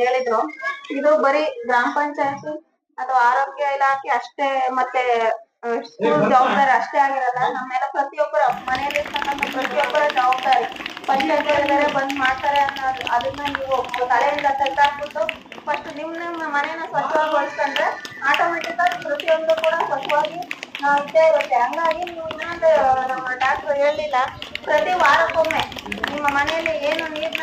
ಹೇಳಿದ್ರು. ಇದು ಬರೀ ಗ್ರಾಮ ಪಂಚಾಯತಿ ಅಥವಾ ಆರೋಗ್ಯ ಇಲಾಖೆ ಅಷ್ಟೇ ಮತ್ತೆ ಜವಾಬ್ದಾರಿ ಅಷ್ಟೇ ಆಗಿರಲ್ಲ ನಮ್ಮೆಲ್ಲ ಪ್ರತಿಯೊಬ್ಬರ ಮನೆಯಲ್ಲಿ ಇರ್ತಕ್ಕಂಥ ಪ್ರತಿಯೊಬ್ಬರ ಜವಾಬ್ದಾರಿ. ಪಂಚಾಯತ್ ಬಂದ್ ಮಾಡ್ತಾರೆ ಅನ್ನೋದು ಅದನ್ನ ನೀವು ತಲೆಯಿಂದ ತೆಗೆದಾಕ್ಬಿಟ್ಟು ಫಸ್ಟ್ ನಿಮ್ ನಿಮ್ಮ ಮನೇನ ಸ್ವಚ್ಛವಾಗಿಗೊಳಿಸ್ಕೊಂಡ್ರೆ ಆಟೋಮೆಟಿಕ್ ಆಗಿ ಪ್ರತಿಯೊಂದು ಕೂಡ ಸ್ವಚ್ಛವಾಗಿ ಇದ್ದೇ ಇರುತ್ತೆ. ಹಂಗಾಗಿ ನೀವು ಇನ್ನೊಂದು, ನಮ್ಮ ಡಾಕ್ಟರ್ ಹೇಳಿಲ್ಲ ಪ್ರತಿ ವಾರಕ್ಕೊಮ್ಮೆ ನಿಮ್ಮ ಮನೆಯಲ್ಲಿ ಏನು ನೀರ್ನ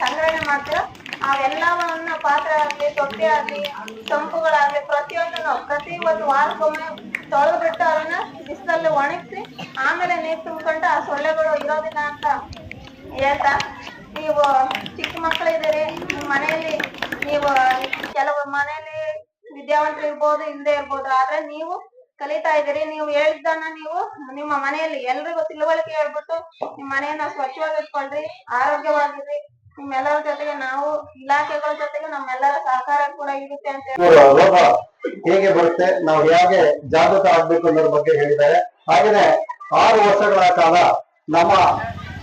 ಸಂಗ್ರಹಣೆ ಮಾಡ್ತೀರೋ ಅವೆಲ್ಲವನ್ನ ಪಾತ್ರ ಆಗ್ಲಿ, ತೊಟ್ಟಿ ಆಗ್ಲಿ ಸಂಪುಗಳಾಗ್ಲಿ ಪ್ರತಿಯೊಂದನ್ನು ಪ್ರತಿ ಒಂದು ವಾರಕ್ಕೊಮ್ಮೆ ತೊಳೆದು ಬಿಟ್ಟು ಅದನ್ನ ಬಿಸಿಲಲ್ಲಿ ಒಣಗಿಸಿ, ಆಮೇಲೆ ನೀರ್ ತುಂಬ್ಕೊಂಡು ಆ ಸೊಳ್ಳೆಗಳು ಇರೋದಿಲ್ಲ ಅಂತ ಹೇಳ್ತಾ, ನೀವು ಚಿಕ್ಕ ಮಕ್ಕಳಿದ್ದೀರಿ ನಿಮ್ಮ ಮನೆಯಲ್ಲಿ ನೀವು ಕೆಲವು ಮನೆಯಲ್ಲಿ ವಿದ್ಯಾವಂತರು ಇರ್ಬೋದು ಇಲ್ಲದೆ ಇರ್ಬೋದು, ಆದ್ರೆ ನೀವು ಕಲಿತಾ ಇದ್ದೀರಿ, ನೀವು ಹೇಳಿದ್ದನ್ನ ನೀವು ನಿಮ್ಮ ಮನೆಯಲ್ಲಿ ಎಲ್ರಿಗೂ ತಿಳುವಳಿಕೆ ಹೇಳ್ಬಿಟ್ಟು ನಿಮ್ಮ ಮನೆಯನ್ನ ಸ್ವಚ್ಛವಾಗಿ ಇಟ್ಕೊಳ್ರಿ ಆರೋಗ್ಯವಾಗಿರ್ರಿ. ನಿಮ್ಮೆಲ್ಲರ ಜೊತೆಗೆ ನಾವು ಇಲಾಖೆಗಳ ಜೊತೆಗೆ ನಮ್ಮೆಲ್ಲರ ಸಹಕಾರ ಕೂಡ ಇರುತ್ತೆ ಅಂತ ರೋಗ ಹೇಗೆ ಬರುತ್ತೆ, ನಾವು ಹೇಗೆ ಜಾಗೃತ ಆಗ್ಬೇಕು ಅನ್ನೋದ್ರ ಬಗ್ಗೆ ಹೇಳಿದ್ದಾರೆ. ಹಾಗೇನೆ ಆರು ವರ್ಷಗಳ ಕಾಲ ನಮ್ಮ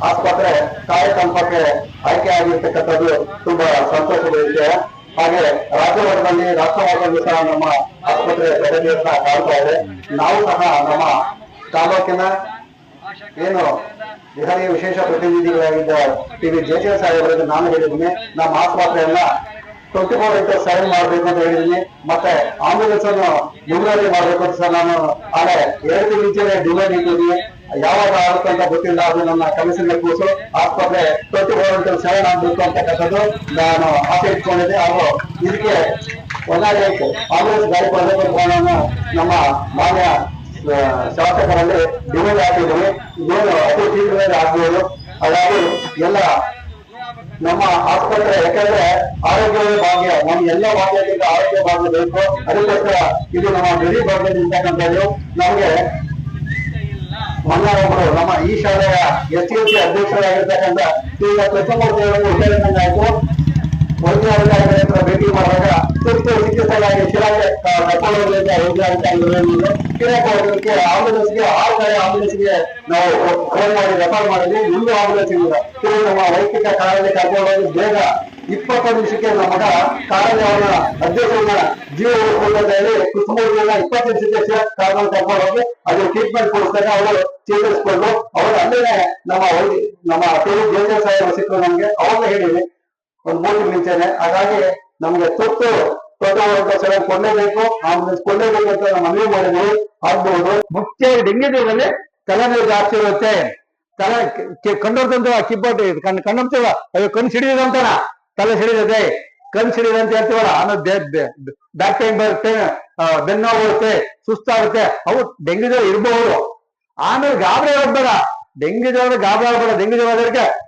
ಆಸ್ಪತ್ರೆ ಕಾರ್ಯಕಲ್ಪಕ್ಕೆ ಆಯ್ಕೆ ಆಗಿರ್ತಕ್ಕಂಥದ್ದು ತುಂಬಾ ಸಂತೋಷದ ವಿಷಯ ಹಾಗೆ ರಾಜ್ಯಮಟ್ಟದಲ್ಲಿ ರಾಷ್ಟ್ರಮಟ್ಟದಲ್ಲಿ ರಾಷ್ಟ್ರ ಮಟ್ಟದಲ್ಲಿ ಸಹ ನಮ್ಮ ಆಸ್ಪತ್ರೆ ಪ್ರಗತಿಯನ್ನ ಕಾಣ್ತಾ ಇದೆ. ನಾವು ಸಹ ನಮ್ಮ ತಾಲೂಕಿನ ಏನು ದೆಹಲಿಯ ವಿಶೇಷ ಪ್ರತಿನಿಧಿಗಳಾಗಿದ್ದ ಟಿ ವಿ ಜಯಚಂದ್ರ ಸಾಹೇಬರಿಗೆ ನಾನು ಹೇಳಿದ್ದೀನಿ. ನಮ್ಮ ಆಸ್ಪತ್ರೆಯನ್ನ ಟ್ವೆಂಟಿ ಫೋರ್ ಇಂಟು ಸೆವೆನ್ ಮಾಡಬೇಕು ಅಂತ ಹೇಳಿದ್ದೀನಿ. ಮತ್ತೆ ಆಂಬುಲೆನ್ಸ್ ಅನ್ನು ಮುಂದುವರಿ ಮಾಡಬೇಕು ಅಂತ ಸರ್ ನಾನು. ಆದರೆ ಎರಡು ತಿಂಗಳ ಡಿಮ್ಯಾಂಡ್ ಇಟ್ಟಿದ್ದೀನಿ ಯಾವಾಗ ಆಗುತ್ತೆ ಅಂತ ಗೊತ್ತಿಲ್ಲ. ಅದು ನನ್ನ ಕಮಿಷನ್ ಕೂಸು. ಆಸ್ಪತ್ರೆ ಟ್ವೆಂಟಿ ಫೋರ್ ಇಂಟು ಸೆವೆನ್ ಆಗಬೇಕು ಅಂತಕ್ಕಂಥದ್ದು ನಾನು ಆಸೆ ಇಟ್ಕೊಂಡಿದ್ದೆ. ಹಾಗೂ ಇದಕ್ಕೆ ಒಂದಾಗಬೇಕು ಆಂಬುಲೆನ್ಸ್ ಗಾಡಿ ಕೊಡಬೇಕು ಅಂತ ನಾನು ನಮ್ಮ ಮಾನ್ಯ ಶಾಸಕರಲ್ಲಿ ಡಿಮ್ಯಾಂಡ್ ಹಾಕಿದ್ದೀವಿ ಏನು ಅತಿ ಶೀಘ್ರದಲ್ಲಿ ಆಗ್ಬೋದು. ಹಾಗಾಗಿ ಎಲ್ಲ ನಮ್ಮ ಆಸ್ಪತ್ರೆ, ಯಾಕಂದ್ರೆ ಆರೋಗ್ಯವೇ ಭಾಗ್ಯ. ನಮ್ಮ ಎಲ್ಲ ಭಾಗ್ಯದಿಂದ ಆರೋಗ್ಯ ಭಾಗ್ಯ ಬೇಕು. ಅದಕ್ಕೋಸ್ಕರ ಇದು ನಮ್ಮ ಗಡಿ ಭಾಗ್ಯದಿಂತಕ್ಕಂಥದ್ದು ನಮಗೆ ಒಬ್ಬರು ನಮ್ಮ ಈ ಶಾಲೆಯ ಎಸ್ ಟಿ ಸಿ ಅಧ್ಯಕ್ಷರಾಗಿರ್ತಕ್ಕಂಥ ಶ್ರೀ ಕೃಷ್ಣಮೂರ್ತಿ ಅವರು ಹೇಳಿದಂಗಾಯ್ತು ವೈದ್ಯಾಧಿಕಾರಿಗಳ ಭೇಟಿ ಮಾಡುವಾಗ ಅಂತ ಹೋಗ್ಲಿಕ್ಕೆ ವೈದ್ಯಾಧಿಕಾರಿಗಳು ಶಿರಾಗೆ ಹೋಗೋದಕ್ಕೆ ಆಂಬುಲೆನ್ಸ್ಗೆ ಆರು ಕಡೆ ಆಂಬುಲೆನ್ಸ್ಗೆ ನಾವು ಫೋನ್ ಮಾಡಿ ರೆಫರ್ ಮಾಡಿದ್ವಿ ಇನ್ನೂ ಆಂಬುಲೆನ್ಸ್ ಇಲ್ಲ ಕೆಲವು ನಮ್ಮ ವೈಯಕ್ತಿಕ ಕಾರಣಕ್ಕೆ ಕರ್ಕೊಂಡು ಬೇಗ ಇಪ್ಪತ್ತೊಂದು ನಿಮಿಷಕ್ಕೆ ನಮ್ಮ ಮಗ ಕಾರಣವನ್ನ ಅಧ್ಯಕ್ಷರನ್ನ ಜೀವ ಉಳಿಸ್ಕೊಂಡು ಅಂತ ಹೇಳಿ ಕುಸುಮೂರ್ತಿಯನ್ನ ಇಪ್ಪತ್ತು ನಿಮಿಷಕ್ಕೆ ಶಿರಾಕ್ ಕಾರಣ ಕರ್ಕೊಂಡು ಹೋಗಿ ಅದು ಟ್ರೀಟ್ಮೆಂಟ್ ಕೊಡಿಸಿದಾಗ ಅವರು ಚೇತರಿಸಿಕೊಂಡು ಅವರು ಅಲ್ಲೇ ನಮ್ಮ ನಮ್ಮ ಪೇರು ಜೇಂದ್ರ ಸಾಹೇಬ್ ಸಿಕ್ಕರು ನಮ್ಗೆ ಅವಾಗ ಹೇಳಿದ್ವಿ ಒಂದು ಮೂರು ಮುಂಚೆನೆ ಹಾಗಾಗಿ ನಮ್ಗೆ ತುರ್ತು ಸಲ ಕೊಡಲೇಬೇಕು ಕೊಳ್ಳೇಬೇಕು ಅಂತ ನಾವು ಮನವಿ ಮಾಡಿದ್ವಿ ಆಗ್ಬಹುದು ಮುಖ್ಯ ಡೆಂಗಿ ಜ್ವರದಲ್ಲಿ ತಲೆನೋವು ಜಾಸ್ತಿ ಇರುತ್ತೆ. ತಲೆ ಕಂಡೋರ್ದಂತ ಕಿಬ್ಬಟ್ಟು ಕಣ್ಣು ಕಣ್ಣಂತೀವ ಅಯ್ಯೋ ಕಣ್ ಸಿಡಿದಿದೆ ಅಂತಾನ? ತಲೆ ಸಿಡಿದಿದೆ. ಕಣ್ ಸಿಡಿದೆ ಅಂತ ಹೇಳ್ತೀವಲ್ಲ? ಅನ್ನೋದು ಬ್ಯಾಕ್ ಪೇನ್ ಬರುತ್ತೆ ಆ, ಬೆನ್ನೋವು ಬರುತ್ತೆ ಸುಸ್ತಾಗುತ್ತೆ. ಅವು ಡೆಂಗಿ ಜ್ವರ ಇರಬಹುದು ಆಮೇಲೆ ಗಾಬರಿ ಹೋಗ್ಬೇಡ ಬೇಡ. ಡೆಂಗಿ ಜ್ವರ ಗಾಬರಿ ಆಗ್ಬೇಡ ಡೆಂಗಿ ಜ್ವರ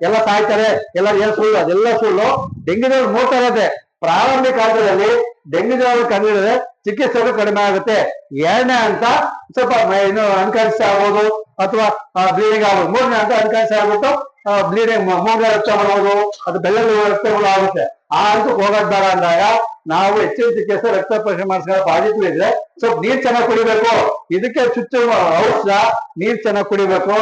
ಎಲ್ಲ ಸಾಯ್ತಾರೆ. ಎಲ್ಲ ಏನ್ ಸುಳ್ಳು ಅದೆಲ್ಲ ಸುಳ್ಳು. ಡೆಂಗಿ ಜ್ವರ ನೋಡ್ತಾ ಇರುತ್ತೆ ಪ್ರಾರಂಭಿಕ ಹಂತದಲ್ಲಿ ಡೆಂಗಿ ಜ್ವರ ಕಂಡಿಡಿದ್ರೆ ಚಿಕಿತ್ಸೆಗಳು ಕಡಿಮೆ ಆಗುತ್ತೆ. ಎರಡನೇ ಹಂತ ಸ್ವಲ್ಪ ಏನು ಅನ್ಕಾನ್ಸಿ ಆಗ್ಬೋದು ಅಥವಾ ಬ್ಲೀಡಿಂಗ್ ಆಗ್ಬೋದು ಮೂರನೇ ಹಂತ ಅನ್ಕಾನ್ಸಿ ಆಗ್ಬಿಟ್ಟು ಬ್ಲೀಡಿಂಗ್ ಮೂರನೇ ರಕ್ತ ಮಾಡೋದು ಅದು ಬೆಳ್ಳಲ್ಲಿ ರಕ್ತಗಳು ಆಗುತ್ತೆ. ಆ ಹಂತಕ್ಕೆ ಹೋಗೋದ್ ಬೇಡ ಅಂದಾಗ ನಾವು ಹೆಚ್ಚಿನ ಚಿಕಿತ್ಸೆ ರಕ್ತ ಪರೀಕ್ಷೆ ಮಾಡಿಸ್ಕೊಂಡು ಪಾಸಿಟಿವ್ ಇದ್ರೆ ಸ್ವಲ್ಪ ನೀರ್ ಚೆನ್ನಾಗಿ ಕುಡಿಬೇಕು. ಇದಕ್ಕೆ ಚುಚ್ಚು ಔಷಧ ನೀರ್ ಚೆನ್ನಾಗಿ ಕುಡಿಬೇಕು.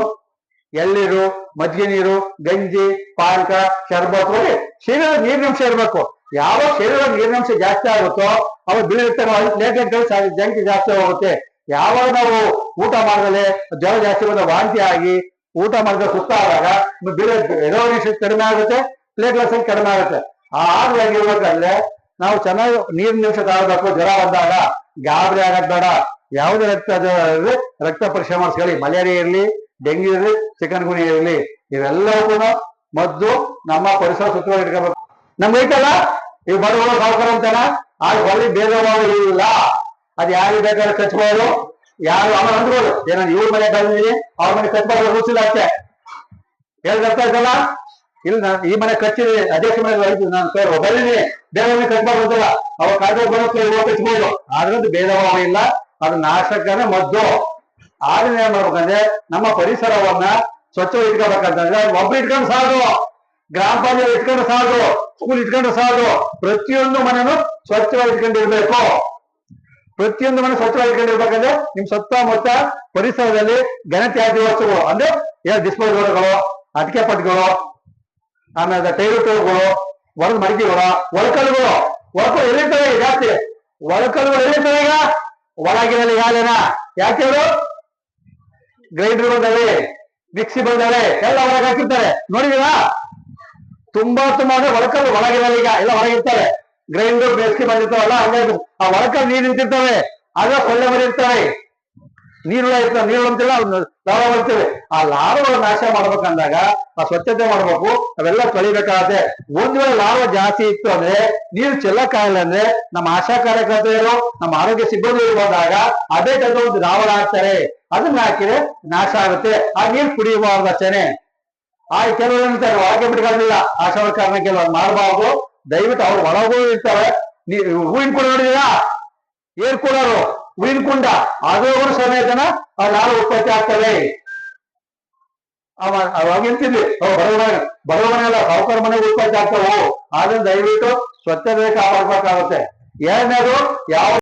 ಎಳ್ನೀರು, ಮಜ್ಜಿಗೆ ನೀರು, ಗಂಜಿ, ಪಾನಕ, ಶರ್ಬತ್ ಹೋಗಿ ಶರೀರದ ನೀರಿನಂಶ ಇರಬೇಕು. ಯಾವಾಗ ಶರೀರ ನೀರಿನಂಶ ಜಾಸ್ತಿ ಆಗುತ್ತೋ ಅವಾಗ ಬೀಳಿರ್ತಾರೋ ಲೇಖನಗಳು ಜಂಕಿ ಜಾಸ್ತಿ ಹೋಗುತ್ತೆ. ಯಾವಾಗ ನಾವು ಊಟ ಮಾಡಿದ್ರೆ ಜ್ವರ ಜಾಸ್ತಿ ಬಂದ ವಾಂತಿ ಆಗಿ, ಊಟ ಮಾಡಿದ್ರೆ ಸುಸ್ತಾದಾಗ ಬೀಳ ಎರೋನಿಷ ಕಡಿಮೆ ಆಗುತ್ತೆ ಪ್ಲೇಟ್ಲೆಸ್ ಕಡಿಮೆ ಆಗುತ್ತೆ. ಆ ಆಗಿರ್ಬೇಕಂದ್ರೆ ನಾವು ಚೆನ್ನಾಗಿ ನೀರಿನ ನಿಮಿಷ ತಗೊಳ್ಬೇಕು. ಜ್ವರ ಬಂದಾಗ ಗಾಬರಿ ಆಗದ್ ಬೇಡ. ಯಾವುದೇ ರಕ್ತ ರಕ್ತ ಪರೀಕ್ಷೆ ಮಾಡಿಸ್ಕೊಳ್ಳಿ. ಮಲೇರಿಯಾ ಇರಲಿ, ಡೆಂಗ್ಯೂ ಇರಲಿ, ಚಿಕನ್ ಗುಣಿ ಇರಲಿ, ಇವೆಲ್ಲವೂ ಮದ್ದು ನಮ್ಮ ಪರಿಸರ ಸುತ್ತವಾಗಿ ಇಟ್ಕೋಬೇಕು. ನಮ್ಗೆ ಐತಲ್ಲ? ಈ ಬಡವರು, ಸಾವುಕಾರ ಅಂತಾನ ಆ ಬಳಿ ಭೇದ ಭಾವ ಇಲ್ಲ ಅದ್ ಯಾರಿಗೆ ಬೇಕಾದ್ರೆ ಕಚ್ಬೋದು. ಯಾರು ಅಮ್ಮ ಅಂದ್ಬೋದು ಏನೋ ಇವ್ರ ಮನೆ ಕಳ್ದಿದ್ದೀನಿ ಅವ್ರ ಮನೆ ಕಚ್ಬಾರ್ದು ಗೊತ್ತಿಲ್ಲ ಅಷ್ಟೇ ಅಷ್ಟೇ ಹೇಳ್ತಾ ಇದ್ದಲ್ಲ ಇಲ್ಲ ಈ ಮನೆ ಕಚ್ಚಿದೆ ಅಧ್ಯಕ್ಷ ಮನೆ ನಾನು ಸರ್. ಬಂದಿದ್ದೀನಿ. ಬೇರೆ ಮನೆ ಕಚ್ಬಾರ್ದು ಅಂತಲ್ಲ. ಅವಾಗ ಕಾಯ್ದೆ ಇವಾಗ ಕಚ್ಬೋದು. ಭೇದ ಭಾವ ಇಲ್ಲ. ಅದು ನಾಶಕನೇ ಮದ್ದು. ಆದ್ರೆ ಏನ್ ಮಾಡ್ಬೇಕಂದ್ರೆ, ನಮ್ಮ ಪರಿಸರವನ್ನ ಸ್ವಚ್ಛ ಇಟ್ಕೋಬೇಕಂತಂದ್ರೆ ಒಬ್ರು ಇಟ್ಕೊಂಡು ಸಾಕು. ಗ್ರಾಮ ಪಂಚಾಯತ್ ಇಟ್ಕೊಂಡ್ರೆ ಸಾಕು ಸ್ಕೂಲ್ ಇಟ್ಕೊಂಡ್ರೆ ಸಾಕು. ಪ್ರತಿಯೊಂದು ಮನೆನೂ ಸ್ವಚ್ಛವಾಗಿ ಇಟ್ಕೊಂಡಿರ್ಬೇಕು. ಪ್ರತಿಯೊಂದು ಮನೆ ಸ್ವಚ್ಛವಾಗಿ ಇಟ್ಕೊಂಡಿರ್ಬೇಕಂದ್ರೆ ನಿಮ್ ಸುತ್ತಮುತ್ತ ಪರಿಸರದಲ್ಲಿ ಘನತ್ಯಾಜ್ಯ ವಸ್ತುಗಳು, ಅಂದ್ರೆ ಏನ್ ಡಿಸ್ಪೋಸಲ್ಗಳು ಅಟಿಕೆ ಪಟ್ಗಳು, ಆಮೇಲೆ ಟೈರು ಟೋಗಳು ಹೊರದ ಮಡಿಕೆಗಳು ಒಳಕಲ್ಗಳು ಒಳಕಲ್ ಎಲ್ಲಿರ್ತವೆ ಜಾಸ್ತಿ. ಒಳಕಲ್ಗಳು ಎಲ್ಲಿರ್ತವೆ ಈಗ? ಒಳಗಿನಲ್ಲಿ ಯಾಲೇನ ಯಾಕೆ ಗ್ರೈಂಡರ್ ಬಂದವೆ ಮಿಕ್ಸಿ ಬಂದವೆ ಎಲ್ಲ ಹೊರಗೆ ಹಾಕಿರ್ತಾರೆ. ನೋಡಿದೀರಾ ತುಂಬಾ ತುಂಬಾ ಅಂದ್ರೆ ಒಳಕಲ್ ಒಳಗಿರಲ್ಲ ಈಗ ಎಲ್ಲ ಹೊರಗಿರ್ತಾರೆ ಗ್ರೈಂಡರ್ ಬೇಸಿಗೆ ಬಂದಿರ್ತಾವಲ್ಲ, ಹಂಗಾಗಿ ಆ ಒಳಕಲ್ ನೀರು ನಿಂತಿರ್ತವೆ. ಆಗ ಕೊಳ್ಳೆ ಮರಿ ನೀರು ಇರ್ತವೆ. ನೀರು ಅಂತಿಲ್ಲ ಲಾಭ ಬರ್ತೀವಿ ಆ ಲಾಭಗಳು ನಾಶ ಮಾಡ್ಬೇಕಂದಾಗ ಆ ಸ್ವಚ್ಛತೆ ಮಾಡ್ಬೇಕು. ಅವೆಲ್ಲ ತೊಳಿಬೇಕಾಗತ್ತೆ ಒಂದ್ ವೇಳೆ ಲಾಭ ಜಾಸ್ತಿ ಇತ್ತು ಅಂದ್ರೆ, ನೀರು ಚೆಲ್ಲಕ್ಕಾಗಲ್ಲ ಅಂದ್ರೆ, ನಮ್ಮ ಆಶಾ ಕಾರ್ಯಕರ್ತೆಯರು, ನಮ್ಮ ಆರೋಗ್ಯ ಸಿಬ್ಬಂದಿ ಬಂದಾಗ ಅದೇ ಟೈಪ್ ಒಂದು ದ್ರಾವಣ ಹಾಕ್ತಾರೆ. ಅದನ್ನ ಹಾಕಿದ್ರೆ ನಾಶ ಆಗುತ್ತೆ. ಆ ನೀರು ಕುಡಿಯಬಾರ್ದು ಅಷ್ಟೇನೆ. ಆ ಕೆಲವರು ಇರ್ತಾರೆ ಒಳಗೆ ಬಿಟ್ಕೊಳ್ಳಿಲ್ಲ ಆಶಾ ಕಾರಣ ಕೆಲವರು ಮಾಡಬಾರ್ದು. ದಯವಿಟ್ಟು ಅವ್ರು ಒಳಗೂ ಇರ್ತಾರೆ. ಹೂವಿನ ಕುಂಡ ನೋಡಿದೀರಾ ಏರ್ ಕೂಡರು ಹೂವಿನ ಕುಂಡ. ಅವರು ಸಮೇತನ ಆ ನಾರು ಉತ್ಪತ್ತಿ ಆಗ್ತವೆ ಅವ, ಅವಾಗ ಇರ್ತಿದ್ವಿ ಬಡವರ ಬಡವ ಮನೆಯಲ್ಲ ಸಾವುಕಾರ ಮನೆಗೆ ಉತ್ಪತ್ತಿ ಆಗ್ತಾವು. ಆದ್ರೆ ದಯವಿಟ್ಟು ಸ್ವಚ್ಛತೆ ಕಾಪಾಡ್ಬೇಕಾಗುತ್ತೆ. ಎರಡನೇದು, ಯಾವ